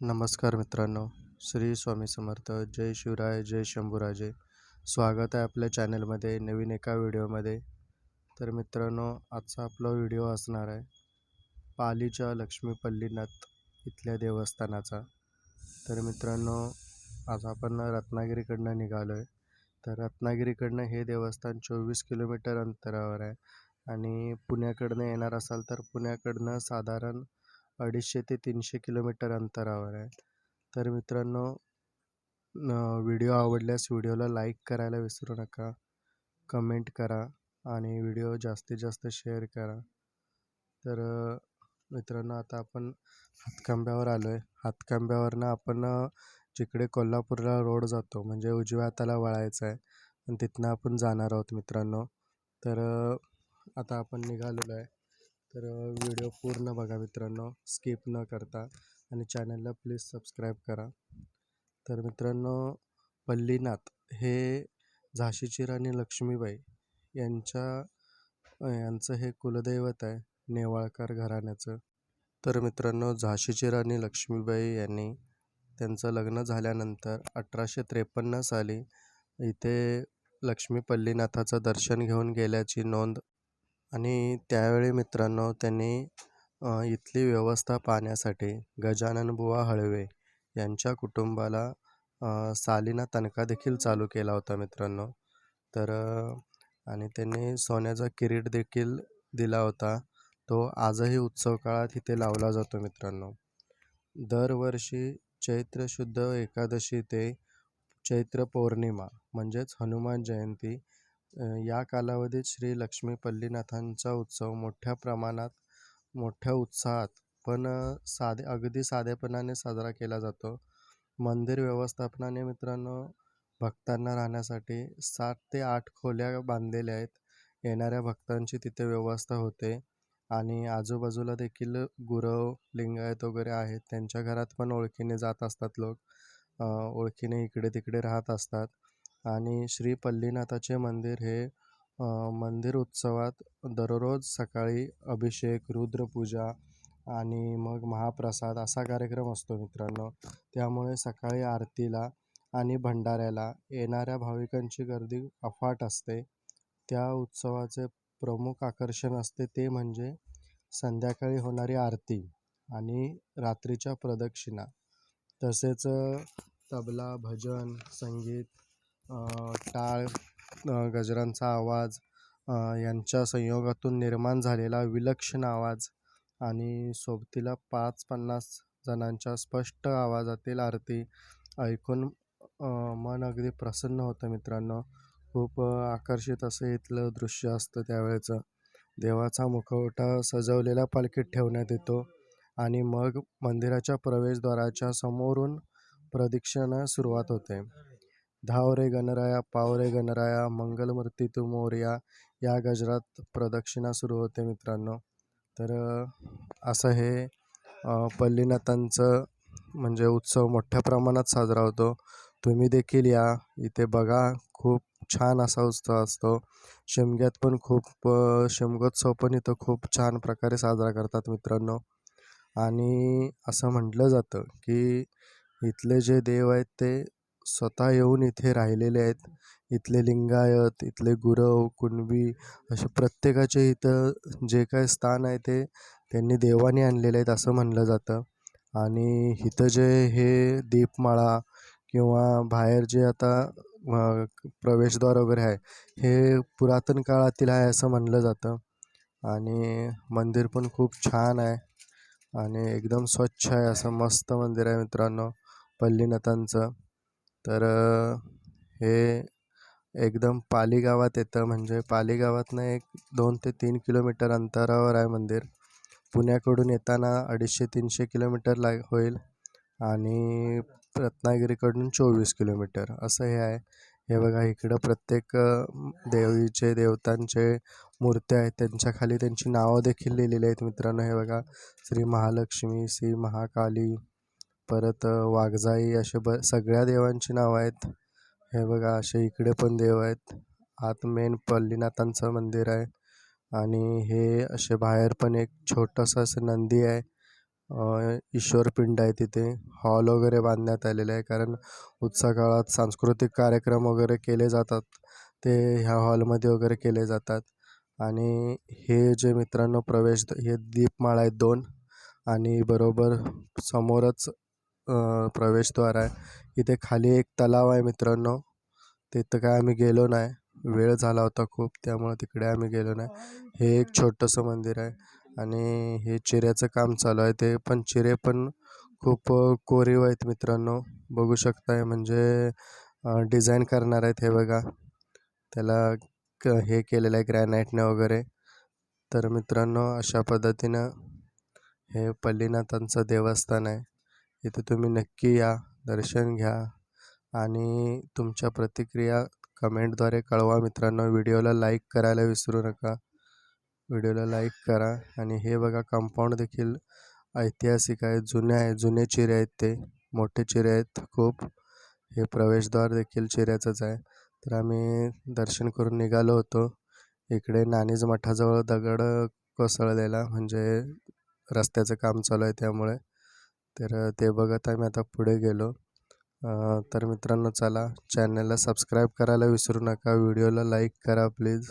नमस्कार मित्रांनो श्री स्वामी समर्थ जय शिवराय जय शंभूराजे. स्वागत आहे आपल्या चॅनलमध्ये नवीन एका व्हिडिओमध्ये. तर मित्रांनो आजचा आपला व्हिडिओ असणार आहे पालीच्या लक्ष्मीपल्लीनाथ इथल्या देवस्थानाचा. तर मित्रांनो आज आपण रत्नागिरीकडनं निघालो आहे तर रत्नागिरीकडनं हे देवस्थान चोवीस किलोमीटर अंतरावर आहे. आणि पुण्याकडनं येणार असाल तर पुण्याकडनं साधारण अडीचशे ते तीनशे किलोमीटर अंतरावर आहे. तर मित्रांनो व्हिडिओ आवडल्यास व्हिडिओला लाईक करायला विसरू नका कमेंट करा आणि व्हिडिओ जास्तीत जास्त शेअर करा. तर मित्रांनो आता आपण हातखांब्यावर आलो आहे हातखांब्यावरनं आपण जिकडे कोल्हापूरला रोड जातो म्हणजे उजव्या हाताला वळायचं आहे आणि तिथनं आपण जाणार आहोत मित्रांनो. तर आता आपण निघालेलो आहे. तर व्हिडिओ पूर्ण बघा मित्रांनो. स्किप न करता आणि चॅनलला प्लीज सबस्क्राईब करा. तर मित्रांनो पल्लीनाथ हे झाशीची राणी लक्ष्मीबाई यांच्या यांचं हे कुलदैवत आहे नेवाळकर घराण्याचं. तर मित्रांनो झाशीची राणी लक्ष्मीबाई यांनी त्यांचं लग्न झाल्यानंतर अठराशे त्रेपन्न साली इथे लक्ष्मी पल्लीनाथाचं दर्शन घेऊन गेल्याची नोंद आणि त्यावेळी मित्रांनो त्यांनी इथली व्यवस्था पाहण्यासाठी गजानन बुवा हळवे यांच्या कुटुंबाला सालीना तनखा देखील चालू केला होता मित्रांनो. तर आणि त्यांनी सोन्याचा किरीट देखील दिला होता. तो आजही उत्सव काळात इथे लावला जातो मित्रांनो. दरवर्षी चैत्र शुद्ध एकादशी ते चैत्र पौर्णिमा म्हणजेच हनुमान जयंती या कालावधीत श्री लक्ष्मी पल्लीनाथांचा उत्सव मोठ्या प्रमाणात मोठ्या उत्साहात पण साधे अगदी साधेपणाने साजरा केला जातो. मंदिर व्यवस्थापनाने मित्रांनो भक्तांना राहण्यासाठी सात ते आठ खोल्या बांधलेल्या आहेत. येणाऱ्या भक्तांची तिथे व्यवस्था होते आणि आजूबाजूला देखील गुरव लिंगायत वगैरे आहेत. त्यांच्या घरात पण ओळखीने जात असतात लोक. ओळखीने इकडे तिकडे राहत असतात. आणि श्री पल्लीनाथाचे मंदिर हे मंदिर उत्सवात दररोज सकाळी अभिषेक रुद्रपूजा आणि मग महाप्रसाद असा कार्यक्रम असतो मित्रांनो. त्यामुळे सकाळी आरतीला आणि भंडाऱ्याला येणाऱ्या भाविकांची गर्दी अफाट असते. त्या उत्सवाचे प्रमुख आकर्षण असते ते म्हणजे संध्याकाळी होणारी आरती आणि रात्रीच्या प्रदक्षिणा. तसेच तबला भजन संगीत टाळ गजरांचा आवाज यांच्या संयोगातून निर्माण झालेला विलक्षण आवाज आणि सोबतीला पाच पन्नास जणांच्या स्पष्ट आवाजातील आरती ऐकून मन अगदी प्रसन्न होतं मित्रांनो. खूप आकर्षित असं इथलं दृश्य असतं त्यावेळेचं. देवाचा मुखवटा सजवलेला पालखीत ठेवण्यात येतो आणि मग मंदिराच्या प्रवेशद्वाराच्या समोरून प्रदक्षिणा सुरुवात होते. धाव रे गणराया पाव रे गणराया मंगलमूर्ती तू मोर्या या गजरात प्रदक्षिणा सुरू होते मित्रांनो. तर असं हे पल्लीनाथांचं म्हणजे उत्सव मोठ्या प्रमाणात साजरा होतो. तुम्ही देखील या. इथे बघा खूप छान असा उत्सव असतो. शिमग्यात पण खूप शिमगोत्सव पण इथं खूप छान प्रकारे साजरा करतात मित्रांनो. आणि असं म्हटलं जातं की इथले जे देव आहेत ते स्वतः येऊन इथे राहिलेले आहेत. इथले लिंगायत इथले गुरव कुणबी असे प्रत्येकाचे इथं जे काय स्थान आहे ते त्यांनी देवाने आणलेले आहेत असं म्हणलं जातं. आणि इथं जे हे दीपमाळा किंवा बाहेर जे आता प्रवेशद्वार वगैरे आहे हे पुरातन काळातील आहे असं म्हणलं जातं. आणि मंदिर पण खूप छान आहे. आणि एकदम स्वच्छ आहे असं मस्त मंदिर आहे मित्रांनो पल्लीनाथांचं. तर हे एकदम पाली गावात येतं. म्हणजे पाली गावातनं एक दोन ते तीन किलोमीटर अंतरावर आहे मंदिर. पुण्याकडून येताना अडीचशे तीनशे किलोमीटर लाग होईल. आणि रत्नागिरीकडून चोवीस किलोमीटर. असं हे आहे. हे बघा इकडं प्रत्येक देवीचे देवतांचे मूर्त्या आहेत. त्यांच्या खाली त्यांची नावं देखील लिहिलेली आहेत मित्रांनो. हे बघा श्री महालक्ष्मी श्री महाकाली परत वाघजाई असे ब सगळ्या देवांची नावं आहेत. हे बघा असे इकडे पण देव आहेत. आत मेन पल्लीनाथांचं मंदिर आहे. आणि हे असे बाहेर पण एक छोटंसं असं नंदी आहे. ईश्वरपिंड आहे तिथे. हॉल वगैरे बांधण्यात आलेले आहे. कारण उत्सव काळात सांस्कृतिक कार्यक्रम वगैरे केले जातात. ते ह्या हॉलमध्ये वगैरे केले जातात. आणि हे जे मित्रांनो प्रवेश हे दीपमाळा आहेत दोन. आणि बरोबर समोरच प्रवेशद्वार आहे. इथे खाली एक तलाव आहे मित्रांनो. तिथं काय आम्ही गेलो नाही. वेळ झाला होता खूप त्यामुळे तिकडे आम्ही गेलो नाही. हे एक छोटंसं मंदिर आहे आणि हे चिऱ्याचं काम चालू आहे. ते पण चिरे पण खूप कोरीव आहेत मित्रांनो. बघू शकताय म्हणजे डिझाईन करणार आहेत हे बघा. त्याला क हे केलेलं आहे ग्रॅनाईटने वगैरे. तर मित्रांनो अशा पद्धतीनं हे पल्लीनाथांचं देवस्थान आहे. इथे तुम्ही नक्की या दर्शन घ्या आणि तुमच्या प्रतिक्रिया कमेंटद्वारे कळवा. मित्रांनो व्हिडिओला लाईक करायला विसरू नका. व्हिडिओला लाईक करा आणि हे बघा कंपाऊंड देखील ऐतिहासिक आहे. जुने आहे. जुने चिरे आहेत ते. मोठे चिरे आहेत खूप. हे प्रवेशद्वार देखील चिऱ्याचंच आहे. तर आम्ही दर्शन करून निघालो होतो. इकडे नाणीज मठाजवळ दगड कोसळलेला. म्हणजे रस्त्याचं काम चालू आहे त्यामुळे. तर ते बघत आम्ही आता पुढे गेलो. तर मित्रांनो चला चॅनलला सबस्क्राईब करायला विसरू नका. व्हिडिओला लाईक करा प्लीज